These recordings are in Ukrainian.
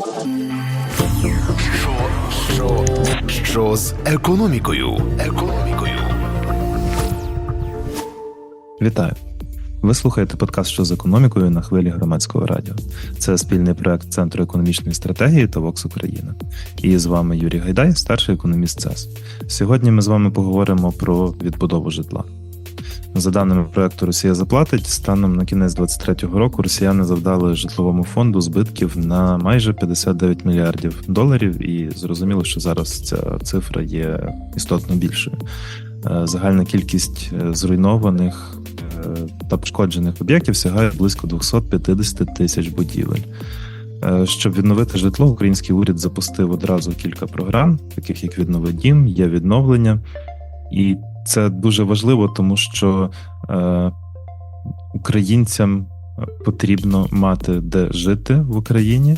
Що, що, що з економікою? Економікою. Вітаю! Ви слухаєте подкаст «Що з економікою на хвилі громадського радіо. Це спільний проект Центру економічної стратегії та ВОКС Україна. І з вами Юрій Гайдай, старший економіст ЦЕС. Сьогодні ми з вами поговоримо про відбудову житла. За даними проекту Росія заплатить, станом на кінець 2023 року росіяни завдали житловому фонду збитків на майже 59 мільярдів доларів, і зрозуміло, що зараз ця цифра є істотно більшою. Е, Загальна кількість е, зруйнованих е, та пошкоджених об'єктів сягає близько 250 тисяч будівель. Щоб відновити житло, український уряд запустив одразу кілька програм, таких як віднови дім, є відновлення, і це дуже важливо, тому що е, українцям потрібно мати де жити в Україні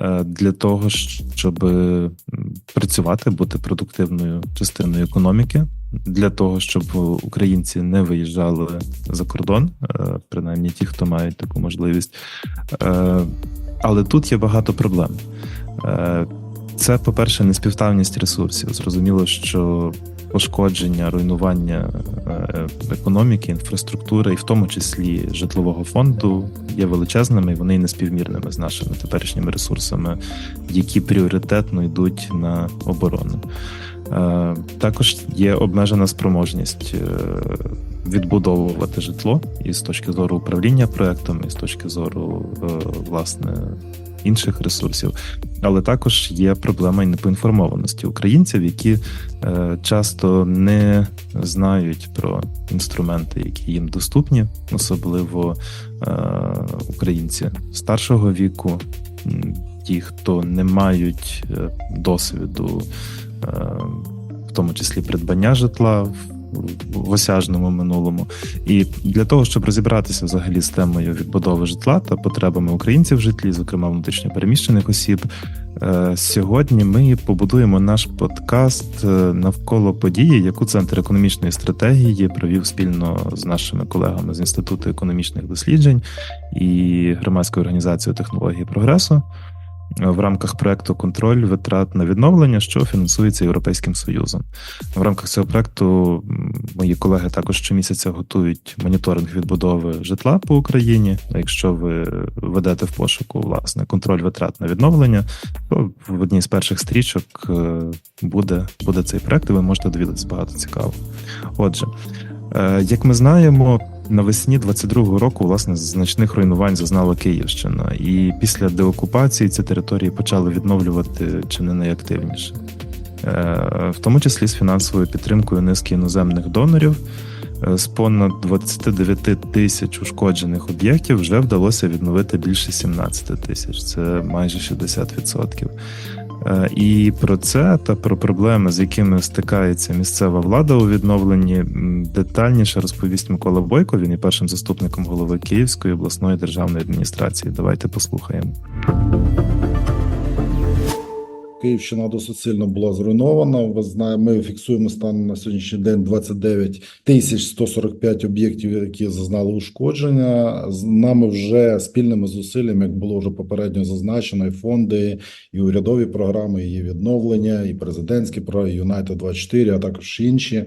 е, для того, щоб працювати, бути продуктивною частиною економіки, для того, щоб українці не виїжджали за кордон, е, принаймні ті, хто мають таку можливість. Е, Але тут є багато проблем. Е, Це, по-перше, неспівставність ресурсів. Зрозуміло, що пошкодження, руйнування е, економіки, інфраструктури, і в тому числі житлового фонду, є величезними, і вони неспівмірними з нашими теперішніми ресурсами, які пріоритетно йдуть на оборону. Е, Також є обмежена спроможність е, відбудовувати житло і з точки зору управління проектом, і з точки зору е, інших ресурсів. Але також є проблема і непоінформованості українців, які е, часто не знають про інструменти, які їм доступні, особливо е, українці старшого віку, ті, хто не мають е, досвіду, е, в тому числі придбання житла в, осяжному минулому. І для того, щоб розібратися взагалі з темою відбудови житла та потребами українців в житлі, зокрема внутрішньопереміщених осіб, е, сьогодні ми побудуємо наш подкаст е, навколо події, яку центр економічної стратегії провів спільно з нашими колегами з інституту економічних досліджень і громадською організацією технології прогресу. В рамках проекту контроль витрат на відновлення, що фінансується Європейським Союзом. В рамках цього проекту мої колеги також щомісяця готують моніторинг відбудови житла по Україні. Якщо ви ведете в пошуку власне контроль витрат на відновлення, то в одній з перших стрічок е, буде, буде цей проект, і ви можете довідатися багато цікавого. Отже, е, як ми знаємо. Навесні 22-го року власне значних руйнувань зазнала Київщина, і після деокупації ці території почали відновлювати чи не найактивніше, Е, в тому числі з фінансовою підтримкою низки іноземних донорів. Е, З понад 29 тисяч ушкоджених об'єктів вже вдалося відновити більше 17 тисяч. Це майже 60%. Е, І про це та про проблеми, з якими стикається місцева влада у відновленні, детальніше розповість Микола Бойко. Він є першим заступником голови Київської обласної державної адміністрації. Давайте послухаємо. Київщина досить сильно була зруйнована. Ви знаєте, ми фіксуємо стан на сьогоднішній день 29 тисяч 145 об'єктів, які зазнали ушкодження. З нами вже спільними зусиллями, як було вже попередньо зазначено, і фонди, і урядові програми, і відновлення, і президентські і Юнайтед 24 а також інші.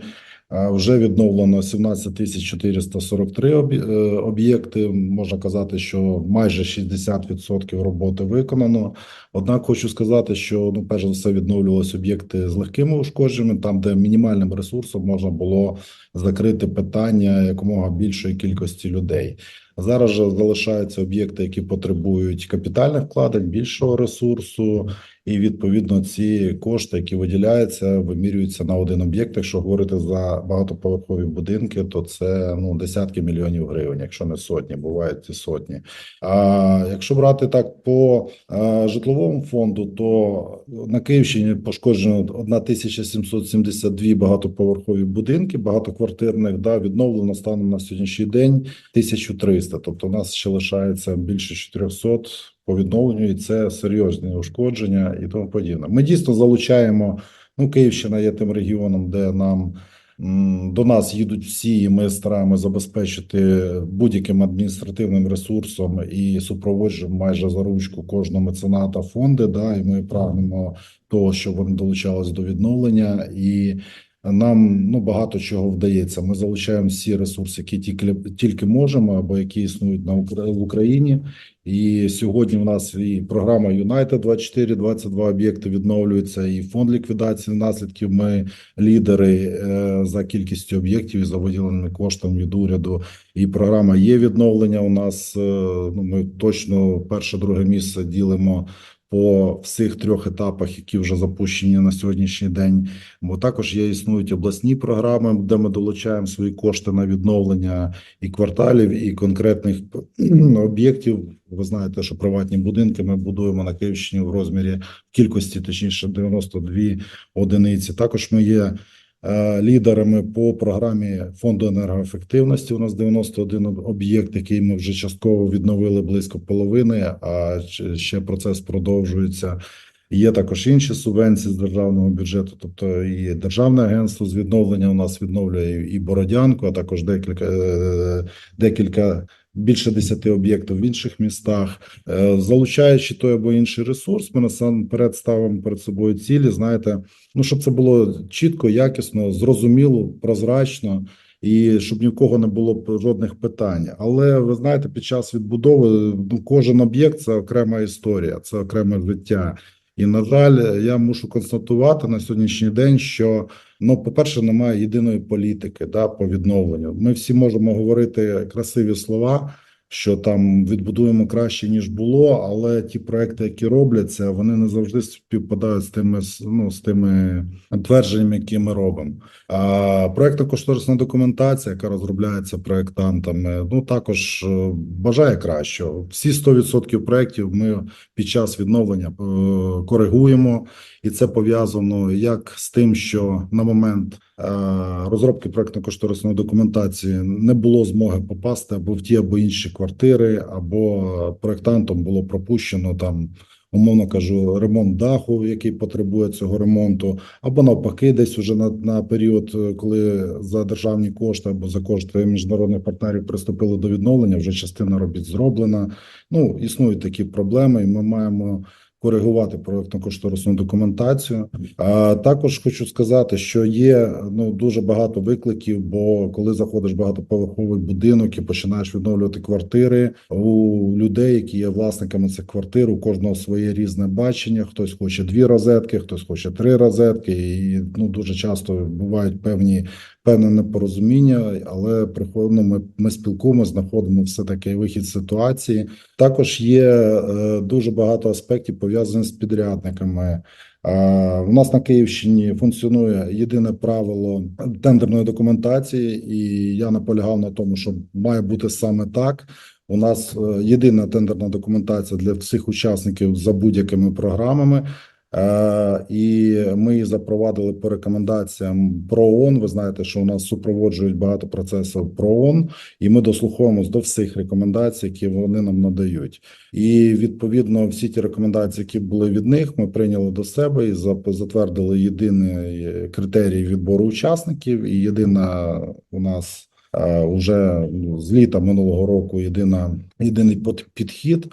Вже відновлено 17 тисяч 443 об'є- е, об'єкти. Можна казати, що майже 60% роботи виконано. Однак хочу сказати, що ну, перш за все відновлювалися об'єкти з легкими ушкодженнями, там, де мінімальним ресурсом можна було закрити питання якомога більшої кількості людей. Зараз же залишаються об'єкти, які потребують капітальних вкладень, більшого ресурсу, і відповідно ці кошти, які виділяються, вимірюються на один об'єкт. Якщо говорити за багатоповерхові будинки, то це ну десятки мільйонів гривень, якщо не сотні, бувають і сотні. А якщо брати так по е, житловому фонду, то на Київщині пошкоджено 1772 багатоповерхові будинки, багатоквартирних, да, відновлено станом на сьогоднішній день 1300. Тобто у нас ще лишається більше 400 по відновленню, і це серйозні ушкодження і тому подібне. Ми дійсно залучаємо. Ну, Київщина є тим регіоном, де нам До нас їдуть всі, і ми стараємося забезпечити будь-яким адміністративним ресурсом і супроводжуємо майже за ручку кожного мецената фонди. Да, і ми прагнемо того, щоб вони долучались до відновлення і. Нам ну багато чого вдається. Ми залучаємо всі ресурси, які тільки тільки можемо, або які існують на в Україні. І сьогодні в нас і програма Юнайтед 24, 22 об'єкти відновлюються, і фонд ліквідації наслідків. Ми лідери е, за кількістю об'єктів і за виділеними коштами від уряду. І програма є відновлення. У нас е, ну ми точно перше, друге місце ділимо. По всіх трьох етапах, які вже запущені на сьогоднішній день, бо також є існують обласні програми, де ми долучаємо свої кошти на відновлення і кварталів, і конкретних об'єктів. Ви знаєте, що приватні будинки ми будуємо на Київщині в розмірі в кількості, точніше, 92 одиниці. Також ми є лідерами по програмі фонду енергоефективності. У нас 91 об'єкт, який ми вже частково відновили близько половини. А ще- ще процес продовжується. Є також інші субвенції з державного бюджету, тобто і державне агентство з відновлення у нас відновлює і Бородянку, а також декілька е, декілька більше десяти об'єктів в інших містах. Е, Залучаючи той або інший ресурс, ми насамперед ставимо перед собою цілі. Знаєте, ну щоб це було чітко, якісно, зрозуміло, прозрачно. І щоб ні в кого не було жодних питань. Але ви знаєте, під час відбудови ну, кожен об'єкт це окрема історія, це окреме життя. І на жаль, я мушу констатувати на сьогоднішній день, що ну, по-перше, немає єдиної політики да, по відновленню. Ми всі можемо говорити красиві слова, що там відбудуємо краще ніж було, але ті проекти, які робляться, вони не завжди співпадають з тими ну, з тими твердженнями, які ми робимо. А проектна кошторисна документація, яка розробляється проектантами, ну також е, бажає кращого. Всі 100% проектів ми під час відновлення е, коригуємо, і це пов'язано як з тим, що на момент розробки проектно-кошторисної документації не було змоги попасти або в ті або інші квартири, або проектантом було пропущено там. Умовно кажу, ремонт даху, який потребує цього ремонту, або навпаки, десь уже на, на період, е, коли за державні кошти або за кошти міжнародних партнерів приступили до відновлення, вже частина робіт зроблена. Ну існують такі проблеми, і ми маємо коригувати проектно-кошторисну документацію. А також хочу сказати, що є ну дуже багато викликів. Бо коли заходиш в багатоповерховий будинок і починаєш відновлювати квартири у людей, які є власниками цих квартир, у кожного своє різне бачення. Хтось хоче дві розетки, хтось хоче три розетки, і ну дуже часто бувають певні. Певне непорозуміння, але приходимо. Ми, ми спілкуємося, знаходимо все таки вихід з ситуації. Також є е, дуже багато аспектів пов'язаних з підрядниками. У нас на Київщині функціонує єдине правило тендерної документації, і я наполягав на тому, що має бути саме так. У нас е, єдина тендерна документація для всіх учасників за будь-якими програмами. Е, і ми запровадили по рекомендаціям ПРООН. Ви знаєте, що у нас супроводжують багато процесів ПРООН, і ми дослуховуємось до всіх рекомендацій, які вони нам надають. І відповідно всі ті рекомендації, які були від них, ми прийняли до себе і затвердили єдиний критерій відбору учасників. І єдина у нас е, уже ну, з літа минулого року єдина єдиний підхід.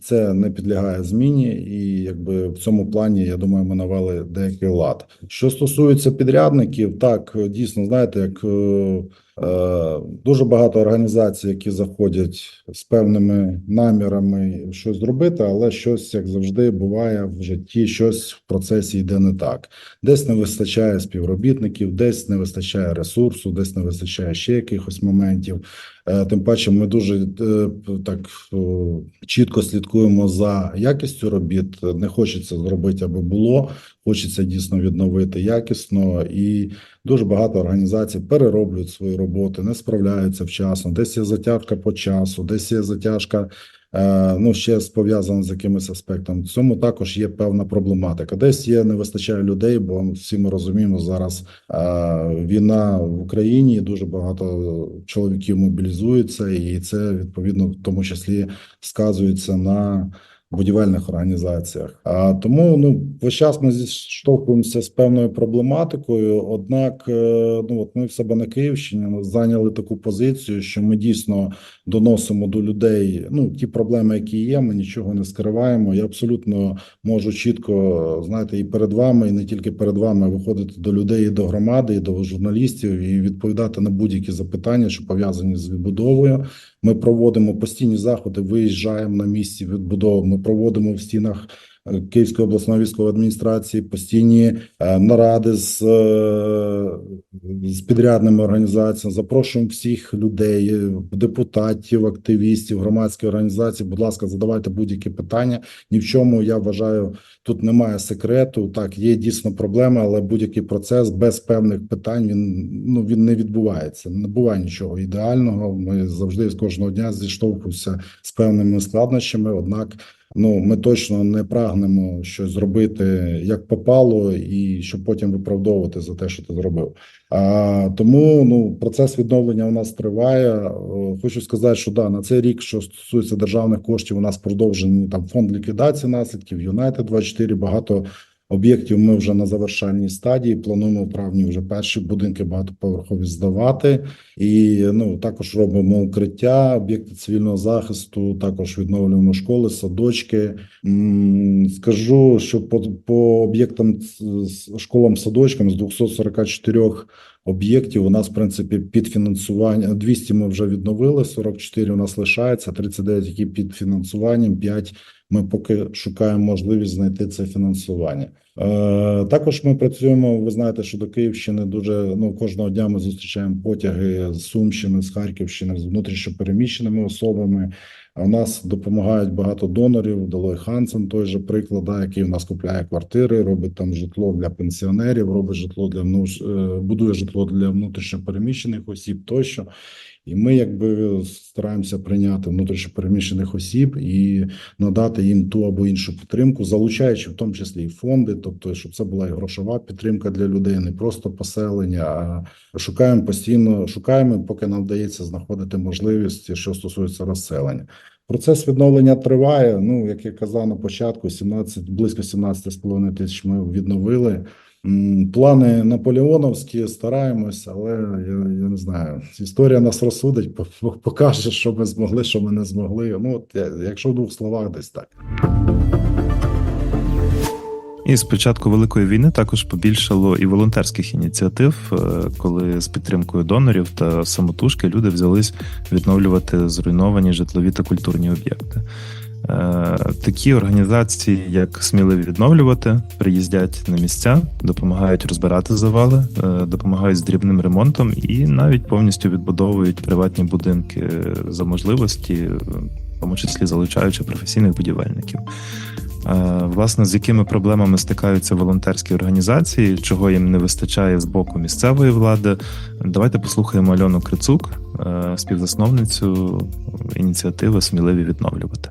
Це не підлягає зміні, і якби в цьому плані я думаю, ми навели деякий лад. Що стосується підрядників, так дійсно знаєте, як е, дуже багато організацій, які заходять з певними намірами щось зробити, але щось як завжди буває в житті, щось в процесі йде не так. Десь не вистачає співробітників, десь не вистачає ресурсу, десь не вистачає ще якихось моментів. Е, Тим паче, ми дуже е, так е, чітко слідкуємо за якістю робіт. Не хочеться зробити, аби було. Хочеться дійсно відновити якісно, і дуже багато організацій перероблюють свої роботи, не справляються вчасно. Десь є затяжка по часу, десь є затяжка. е, Ну, ще пов'язано з якимось аспектом. В цьому також є певна проблематика. Десь є не вистачає людей, бо всі ми розуміємо зараз е, війна в Україні. Дуже багато чоловіків мобілізуються, і це відповідно в тому числі сказується на будівельних організаціях. А тому ну весь час ми зіштовхуємося з певною проблематикою. Однак, е, ну от ми в себе на Київщині ну, зайняли таку позицію, що ми дійсно доносимо до людей ну ті проблеми, які є. Ми нічого не скриваємо. Я абсолютно можу чітко знаєте, і перед вами, і не тільки перед вами виходити до людей, і до громади, і до журналістів, і відповідати на будь-які запитання, що пов'язані з відбудовою. Ми проводимо постійні заходи, виїжджаємо на місці відбудови. Ми проводимо в стінах Київської обласної військової адміністрації постійні е, наради з, е, з підрядними організаціями. Запрошуємо всіх людей, е, депутатів, активістів, громадських організацій. Будь ласка, задавайте будь-які питання. Ні в чому я вважаю, тут немає секрету. Так, є дійсно проблеми, але будь-який процес без певних питань він ну він не відбувається. Не буває нічого ідеального. Ми завжди з кожного дня зіштовхуємося з певними складнощами. Однак, ну ми точно не прагнемо щось зробити як попало, і щоб потім виправдовувати за те, що ти зробив. А тому ну процес відновлення у нас триває. Е, Хочу сказати, що да на цей рік, що стосується державних коштів, у нас продовжений там фонд ліквідації наслідків, Юнайтед 24 багато. Об'єктів ми вже на завершальній стадії. Плануємо в травні вже перші будинки багатоповерхові здавати, і ну також робимо укриття, об'єкти цивільного захисту. Також відновлюємо школи, садочки. Скажу, що по, по об'єктам школам, садочкам з 244 об'єктів у нас в принципі підфінансування 200 ми вже відновили, 44 у нас лишається, 39 які під фінансуванням, 5 ми поки шукаємо можливість знайти це фінансування. Е, також ми працюємо. Ви знаєте, що до Київщини дуже ну кожного дня ми зустрічаємо потяги з Сумщини, з Харківщини, з внутрішньопереміщеними особами. У нас допомагають багато донорів. Долой Хансен, той же приклад, да, який у нас купляє квартири, робить там житло для пенсіонерів, робить житло для е, будує житло для внутрішньопереміщених осіб тощо. І ми якби стараємося прийняти внутрішньопереміщених осіб і надати їм ту або іншу підтримку, залучаючи в тому числі і фонди, тобто, щоб це була і грошова підтримка для людей, не просто поселення. А шукаємо постійно, шукаємо, поки нам вдається знаходити можливість, що стосується розселення. Процес відновлення триває. Ну, як я казав на початку, 17, близько 17,5 тисяч ми відновили. Плани наполеоновські стараємось, але я, я не знаю. Історія нас розсудить, по- по- покаже, що ми змогли, що ми не змогли. Ну, от якщо в двох словах, десь так. І з початку великої війни також побільшало і волонтерських ініціатив, е, коли з підтримкою донорів та самотужки люди взялись відновлювати зруйновані житлові та культурні об'єкти. Е, Такі організації, як сміливі відновлювати, приїздять на місця, допомагають розбирати завали, е, допомагають з дрібним ремонтом і навіть повністю відбудовують приватні будинки за можливості, е, в тому числі залучаючи професійних будівельників. Власне, з якими проблемами стикаються волонтерські організації, чого їм не вистачає з боку місцевої влади. Давайте послухаємо Альону Крицук, співзасновницю ініціативи Сміливі відновлювати.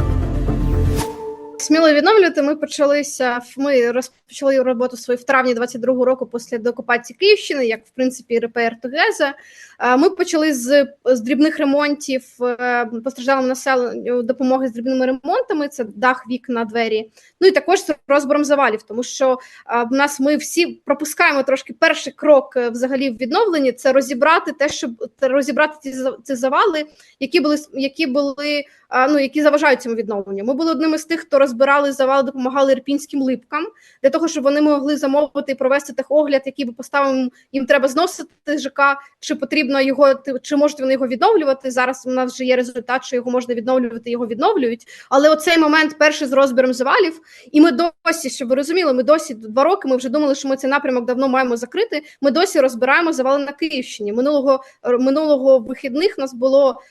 Сміло відновлювати. Ми почалися ми розпочали роботу свою в травні 22-го року після деокупації Київщини, як в принципі РПР Тогеза. Е, Ми почали з, з дрібних ремонтів е, постраждалим населенню допомоги з дрібними ремонтами. Це дах, вікна, двері. Ну і також з розбором завалів, тому що в нас ми всі пропускаємо трошки перший крок е, взагалі в відновленні. Це розібрати те, щоб розібрати ці ці завали, які були які були ну які заважають цьому відновленню. Ми були одним із тих, хто розбирали завал, допомагали ірпінським липкам для того, щоб вони могли замовити і провести техогляд, який би поставив їм треба зносити ЖК, чи потрібно його чи можуть вони його відновлювати. Зараз у нас вже є результат, що його можна відновлювати, його відновлюють. Але оцей момент перший з розбіром завалів, і ми досі, щоб ви розуміли, ми досі два роки. Ми вже думали, що ми цей напрямок давно маємо закрити. Ми досі розбираємо завали на Київщині. Минулого минулого вихідних нас було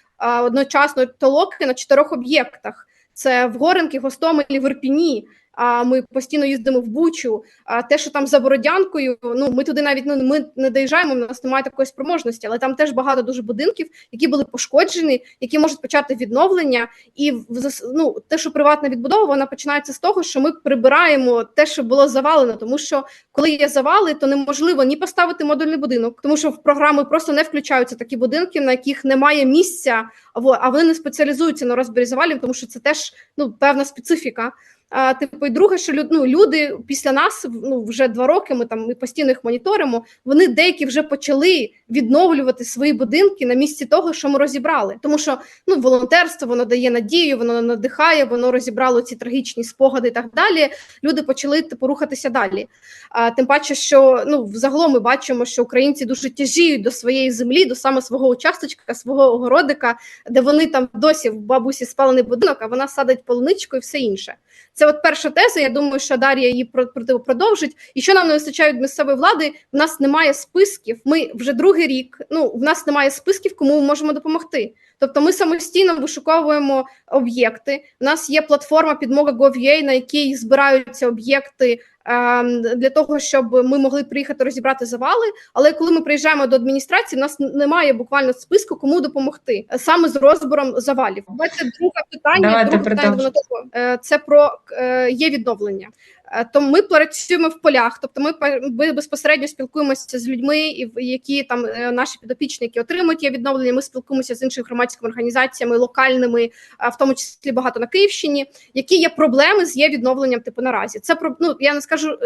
одночасно толоки на чотирьох об'єктах: це в Горенки, Гостомелі, в Ірпіні. А ми постійно їздимо в Бучу. А те, що там за Бородянкою, ну ми туди навіть ну ми не доїжджаємо. У нас немає такої спроможності, але там теж багато дуже будинків, які були пошкоджені, які можуть почати відновлення. І в ну, те, що приватна відбудова, вона починається з того, що ми прибираємо те, що було завалено, тому що коли є завали, то неможливо ні поставити модульний будинок, тому що в програми просто не включаються такі будинки, на яких немає місця, а вони не спеціалізуються на розбірі завалів, тому що це теж ну певна специфіка. А, типу, і друге, що ну, люди після нас ну вже два роки. Ми там ми постійно їх моніторимо. Вони деякі вже почали відновлювати свої будинки на місці того, що ми розібрали, тому що ну волонтерство воно дає надію, воно надихає, воно розібрало ці трагічні спогади і так далі. Люди почали типу рухатися далі. А тим паче, що ну взагалом ми бачимо, що українці дуже тяжіють до своєї землі, до саме свого участочка, свого огородика, де вони там досі в бабусі спалений будинок, а вона садить полуничку і все інше. Це от перша теза. Я думаю, що Дар'я її про- продовжить. І що нам не вистачає місцевої влади? В нас немає списків. Ми вже другий рік. Ну в нас немає списків, кому ми можемо допомогти. Тобто, ми самостійно вишуковуємо об'єкти. У нас є платформа підмога Gov.ua, на якій збираються об'єкти ем, для того, щоб ми могли приїхати розібрати завали. Але коли ми приїжджаємо до адміністрації, в нас немає буквально списку, кому допомогти е, саме з розбором завалів. Давайте друге питання. Давайте друге питання воно. Е, це про е, є відновлення. Е, То ми працюємо в полях, тобто ми безпосередньо спілкуємося з людьми, які там е, наші підопічні, які отримують є відновлення. Ми спілкуємося з іншими громадськими організаціями, локальними, в тому числі багато на Київщині. Які є проблеми з є відновленням? Типу наразі це ну я не скажу.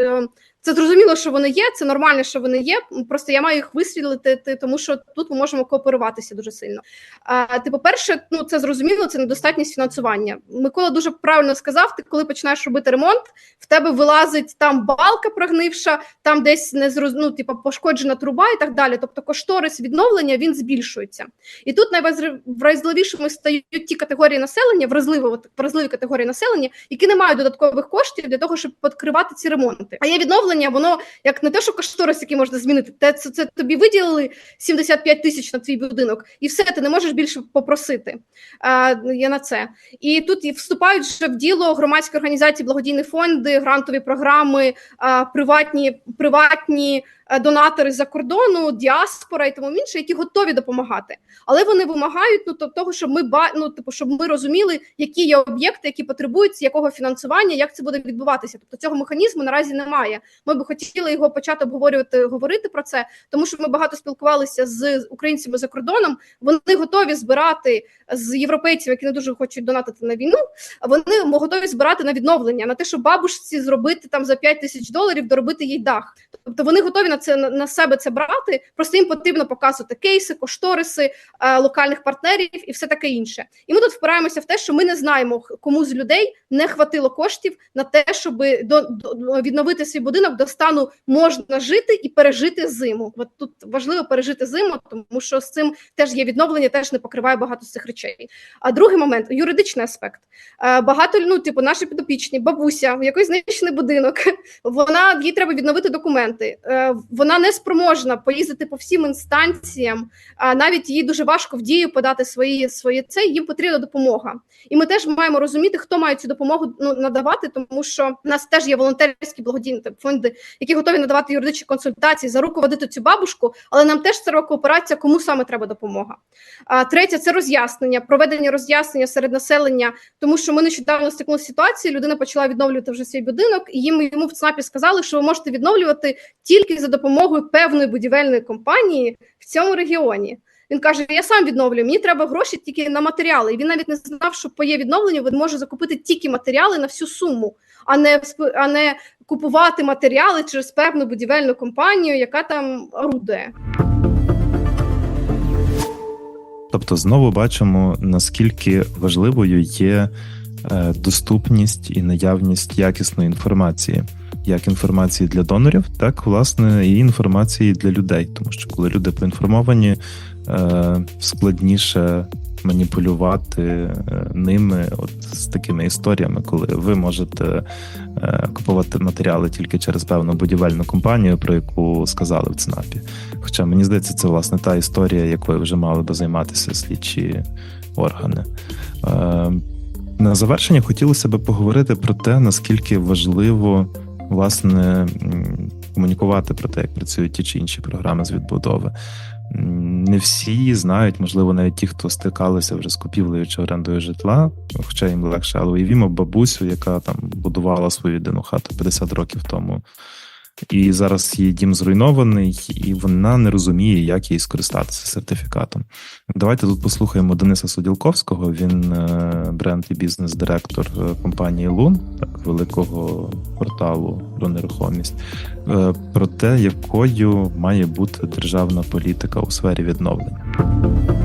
Це зрозуміло, що вони є. Це нормально, що вони є. Просто я маю їх висвітлити, тому що тут ми можемо кооперуватися дуже сильно. А, типу, перше, ну це зрозуміло, це недостатність фінансування. Микола дуже правильно сказав: ти коли починаєш робити ремонт, в тебе вилазить там балка прогнивша, там десь не зроз... ну, типу, пошкоджена труба і так далі. Тобто, кошторис відновлення він збільшується. І тут найвразливішими стають ті категорії населення, вразливі, от, вразливі категорії населення, які не мають додаткових коштів для того, щоб підкривати ці ремонти. А є відновлення, воно як не те, що кошторис, який можна змінити, те це, це тобі виділили 75 тисяч на твій будинок, і все, ти не можеш більше попросити. А, я на це. І тут вступають вже в діло громадські організації, благодійні фонди, грантові програми, а, приватні, приватні донатори за кордону, діаспора і тому інше, які готові допомагати. Але вони вимагають ну, то- того, щоб ми ну, типу, щоб ми розуміли, які є об'єкти, які потребують якого фінансування, як це буде відбуватися. Тобто цього механізму наразі немає. Ми би хотіли його почати обговорювати, говорити про це, тому що ми багато спілкувалися з українцями за кордоном. Вони готові збирати з європейців, які не дуже хочуть донатити на війну. Вони готові збирати на відновлення, на те, щоб бабушці зробити там за 5 тисяч доларів, доробити їй дах. Тобто вони готові на це на- себе це брати. Просто їм потрібно показувати кейси, кошториси е, локальних партнерів і все таке інше. І ми тут впираємося в те, що ми не знаємо, кому з людей не хватило коштів на те, щоб до, до відновити свій будинок до стану можна жити і пережити зиму. От тут важливо пережити зиму, тому що з цим теж є відновлення, теж не покриває багато з цих речей. А другий момент юридичний аспект. Е, Багато ну, типу, наші підопічні, бабуся, в якої знищений будинок, вона їй треба відновити документи. Вона не спроможна поїздити по всім інстанціям, а навіть їй дуже важко в дію подати свої свої це. Їм потрібна допомога. І ми теж маємо розуміти, хто має цю допомогу ну, надавати, тому що в нас теж є волонтерські благодійні фонди, які готові надавати юридичні консультації за руку водити цю бабушку, але нам теж треба кооперація, кому саме треба допомога. А третє це роз'яснення, проведення роз'яснення серед населення, тому що ми нещодавно стикнулися з ситуацією, людина почала відновлювати вже свій будинок, і їм йому в ЦНАПі сказали, що ви можете відновлювати тільки за допомогою певної будівельної компанії в цьому регіоні. Він каже: Я сам відновлюю, мені треба гроші тільки на матеріали. І він навіть не знав, що по є відновленню він може закупити тільки матеріали на всю суму, а не а не купувати матеріали через певну будівельну компанію, яка там орудує. Тобто, знову бачимо, наскільки важливою є е, доступність і наявність якісної інформації, як інформації для донорів, так власне і інформації для людей. Тому що коли люди поінформовані, е, складніше маніпулювати е, ними, от з такими історіями, коли ви можете е, купувати матеріали тільки через певну будівельну компанію, про яку сказали в ЦНАПі. Хоча мені здається, це власне та історія, якою вже мали би займатися слідчі органи. На завершення хотілося б поговорити про те, наскільки важливо власне комунікувати про те, як працюють ті чи інші програми з відбудови. Не всі знають, можливо, навіть ті, хто стикалися вже з купівлею чи орендою житла, хоча їм легше, але уявімо бабусю, яка там будувала свою єдину хату 50 років тому. І зараз її дім зруйнований, і вона не розуміє, як їй скористатися сертифікатом. Давайте тут послухаємо Дениса Суділковського. Він е, бренд і бізнес-директор е, компанії Лун, великого порталу про нерухомість, е, про те, якою має бути державна політика у сфері відновлення.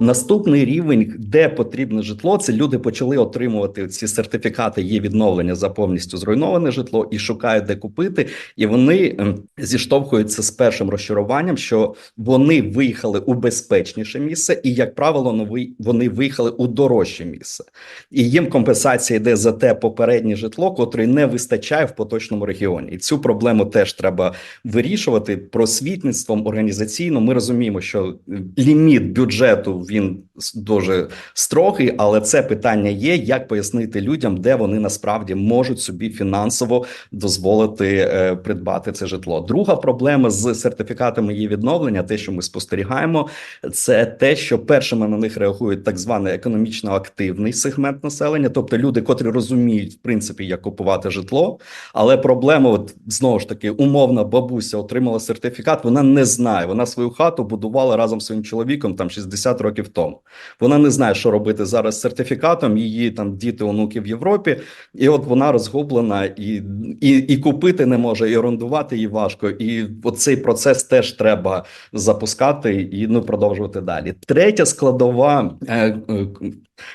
Наступний рівень, де потрібне житло, це люди почали отримувати ці сертифікати є відновлення за повністю зруйноване житло і шукають де купити. І вони ем, зіштовхуються з першим розчаруванням, що вони виїхали у безпечніше місце, і як правило, вони виїхали у дорожче місце, і їм компенсація йде за те попереднє житло, котре не вистачає в поточному регіоні. І цю проблему теж треба вирішувати просвітництвом організаційно. Ми розуміємо, що ліміт бюджету він дуже строгий, але це питання є: як пояснити людям, де вони насправді можуть собі фінансово дозволити е, придбати це житло. Друга проблема з сертифікатами її відновлення, те, що ми спостерігаємо, це те, що першими на них реагують так званий економічно активний сегмент населення, тобто люди, котрі розуміють в принципі, як купувати житло. Але проблема, от знову ж таки, умовна бабуся отримала сертифікат. Вона не знає. Вона свою хату будувала разом з своїм чоловіком там 60 років тому. Вона не знає, що робити зараз з сертифікатом. Її там діти, онуки в Європі, і от вона розгублена і, і, і купити не може, і орендувати її важко. І оцей процес теж треба запускати і ну продовжувати далі. Третя складова. Е, е,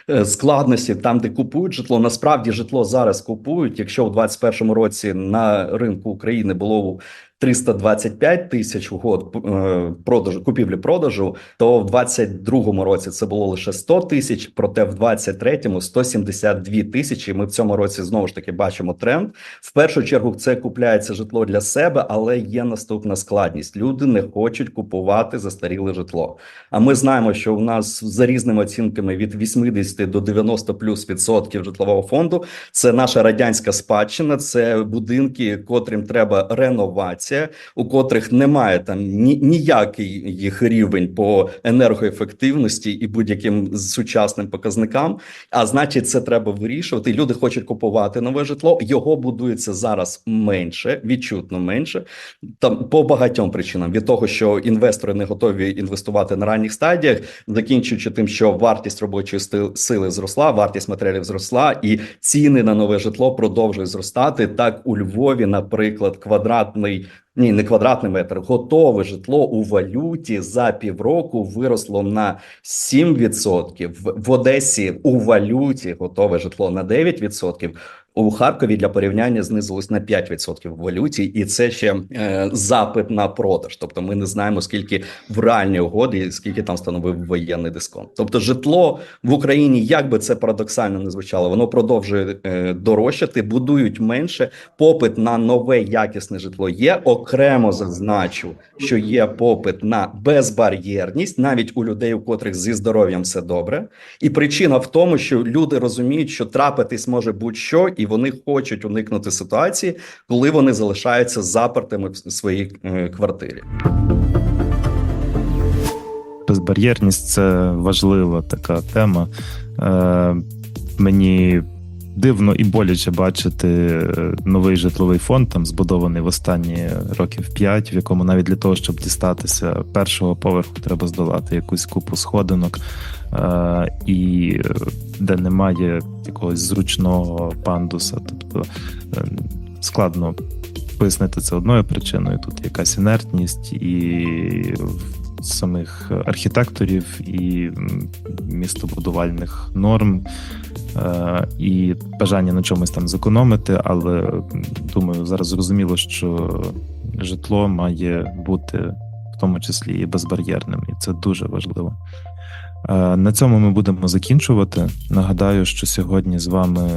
е, Складності там, де купують житло, насправді житло зараз купують. Якщо у 2021 році на ринку України було 325 тисяч угод е, продажу купівлі продажу, то в 22 році це було лише 100 тисяч. Проте в 23-му 172 тисячі. Ми в цьому році знову ж таки бачимо тренд. В першу чергу це купляється житло для себе, але є наступна складність: люди не хочуть купувати застаріле житло. А ми знаємо, що у нас за різними оцінками від 80 до 90 плюс відсотків житлового фонду це наша радянська спадщина, це будинки, котрим треба реновація, у котрих немає там ніякий їх рівень по енергоефективності і будь-яким сучасним показникам. А значить, це треба вирішувати. Люди хочуть купувати нове житло. Його будується зараз менше, відчутно менше. Там по багатьом причинам від того, що інвестори не готові інвестувати на ранніх стадіях, закінчуючи тим, що вартість робочої сили зросла, вартість матеріалів зросла, і ціни на нове житло продовжують зростати. Так у Львові, наприклад, квадратний. Ні, не квадратний метр, готове житло у валюті за півроку виросло на 7%. В, Одесі у валюті готове житло на 9%. У Харкові для порівняння знизилось на 5% в валюті, і це ще е, запит на продаж. Тобто, ми не знаємо скільки в реальній угоді, скільки там становив воєнний дисконт. Тобто, житло в Україні, як би це парадоксально не звучало, воно продовжує е, дорожчати, будують менше. Попит на нове якісне житло є. Окремо зазначу, що є попит на безбар'єрність, навіть у людей, у котрих зі здоров'ям все добре. І причина в тому, що люди розуміють, що трапитись може будь-що, і вони хочуть уникнути ситуації, коли вони залишаються запертими в своїй е, квартирі. Безбар'єрність це важлива така тема. Е, мені дивно і боляче бачити е, новий житловий фонд, там збудований в останні років п'ять, в якому навіть для того, щоб дістатися першого поверху, треба здолати якусь купу сходинок, е, і е, де немає якогось зручного пандуса. Тобто е, складно пояснити це одною причиною. Тут якась інертність і самих архітекторів і містобудувальних норм. е, І бажання на чомусь там зекономити, але думаю, зараз зрозуміло, що житло має бути в тому числі і безбар'єрним, і це дуже важливо. Е, На цьому ми будемо закінчувати. Нагадаю, що сьогодні з вами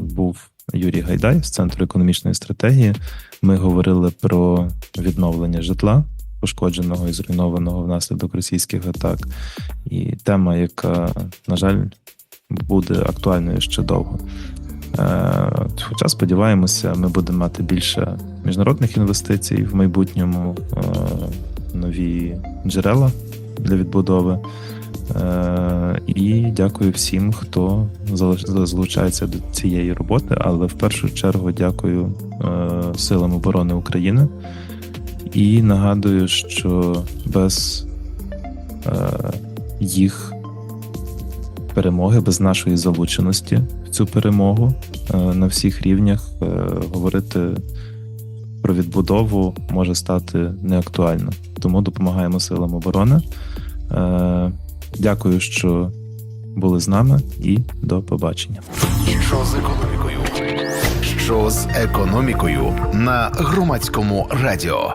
був Юрій Гайдай з Центру економічної стратегії. Ми говорили про відновлення житла, пошкодженого і зруйнованого внаслідок російських атак. І тема, яка, на жаль, буде актуальною ще довго. Е, Хоча сподіваємося, ми будемо мати більше міжнародних інвестицій в майбутньому, е, нові джерела для відбудови. Е, І дякую всім, хто залучається до цієї роботи. Але в першу чергу дякую е, силам оборони України і нагадую, що без е, їх перемоги, без нашої залученості в цю перемогу на всіх рівнях говорити про відбудову може стати неактуально. Тому допомагаємо силам оборони. Дякую, що були з нами, і до побачення. Що з економікою? Що з економікою на громадському радіо?